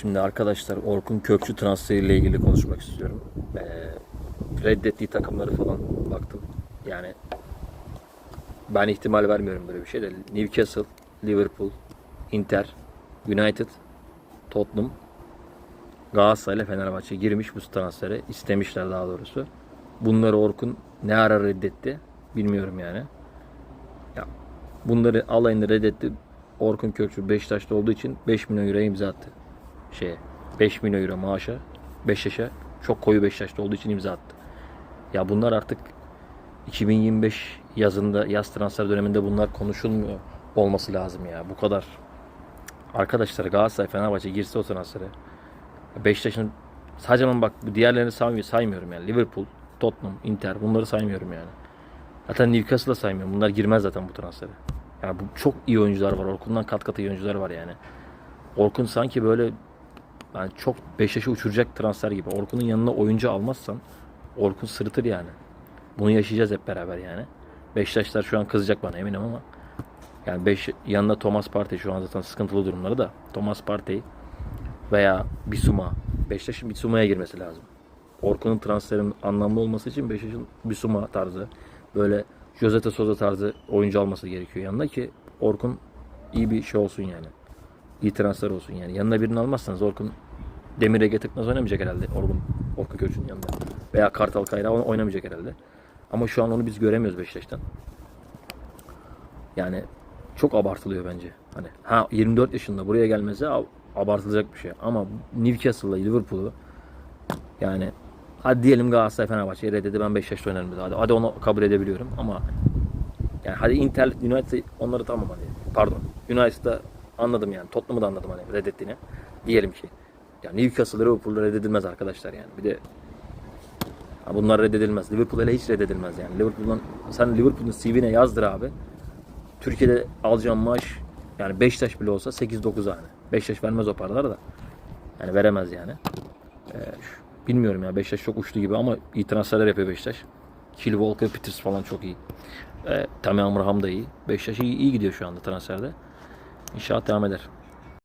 Şimdi arkadaşlar Orkun Kökçü transferiyle ilgili konuşmak istiyorum. Ee, reddettiği takımları falan baktım. Yani ben ihtimal vermiyorum böyle bir şey de. Newcastle, Liverpool, Inter, United, Tottenham, Galatasaray ile Fenerbahçe girmiş bu transfere. istemişler daha doğrusu. Bunları Orkun ne ara reddetti bilmiyorum yani. Ya bunları alayını reddetti. Orkun Kökçü Beşiktaş'ta olduğu için 5 milyon euroya imza attı. Şeye 5 milyon euro maaşa Beşiktaş'a çok koyu Beşiktaş'ta olduğu için imza attı. Ya bunlar artık 2025 yazında yaz transfer döneminde bunlar konuşulmuyor olması lazım ya. Bu kadar arkadaşlar Galatasaray Fenerbahçe girse o transfere Beşiktaş'ın sadece ben bak diğerlerini saymıyorum, saymıyorum yani. Liverpool, Tottenham, Inter bunları saymıyorum yani. Zaten Newcastle'ı saymıyorum. Bunlar girmez zaten bu transfere. Yani bu çok iyi oyuncular var. Orkun'dan kat kat iyi oyuncular var yani. Orkun sanki böyle yani çok Beşiktaş'ı uçuracak transfer gibi. Orkun'un yanına oyuncu almazsan Orkun sırıtır yani. Bunu yaşayacağız hep beraber yani. Beşiktaşlar şu an kızacak bana eminim ama yani beş, yanında Thomas Partey şu an zaten sıkıntılı durumları da Thomas Partey veya Bisuma. Beşiktaş'ın Bisuma'ya girmesi lazım. Orkun'un transferinin anlamlı olması için Beşiktaş'ın Bisuma tarzı böyle Jose de Souza tarzı oyuncu alması gerekiyor yanında ki Orkun iyi bir şey olsun yani. Transfer olsun yani. Yanına birini almazsanız Orkun Demir Ege Tıknaz oynamayacak herhalde Orkun, Orkun Kökçü'nün yanında. Veya Kartal Kayra oynamayacak herhalde. Ama şu an onu biz göremiyoruz Beşiktaş'tan. Yani çok abartılıyor bence. Hani ha 24 yaşında buraya gelmesi ab- abartılacak bir şey. Ama Newcastle'la Liverpool'u yani hadi diyelim Galatasaray Fenerbahçe'yi reddedi ben Beşiktaş'ta oynarım dedi. Hadi, hadi onu kabul edebiliyorum ama yani hadi Inter United onları tamam hani pardon United'da anladım yani Tottenham'ı da anladım hani reddettiğini. Diyelim ki yani Newcastle Liverpool'da reddedilmez arkadaşlar yani. Bir de ha bunlar reddedilmez. Liverpool hele hiç reddedilmez yani. Liverpool'dan sen Liverpool'un CV'ne yazdır abi. Türkiye'de alacağın maaş yani Beşiktaş bile olsa 8-9 hani. Beşiktaş vermez o paraları da. Yani veremez yani. Ee, bilmiyorum ya Beşiktaş çok uçtu gibi ama iyi transferler yapıyor Beşiktaş. Kill Walker, Peters falan çok iyi. Ee, Tammy Abraham da iyi. Beşiktaş iyi, iyi gidiyor şu anda transferde. İnşallah devam eder.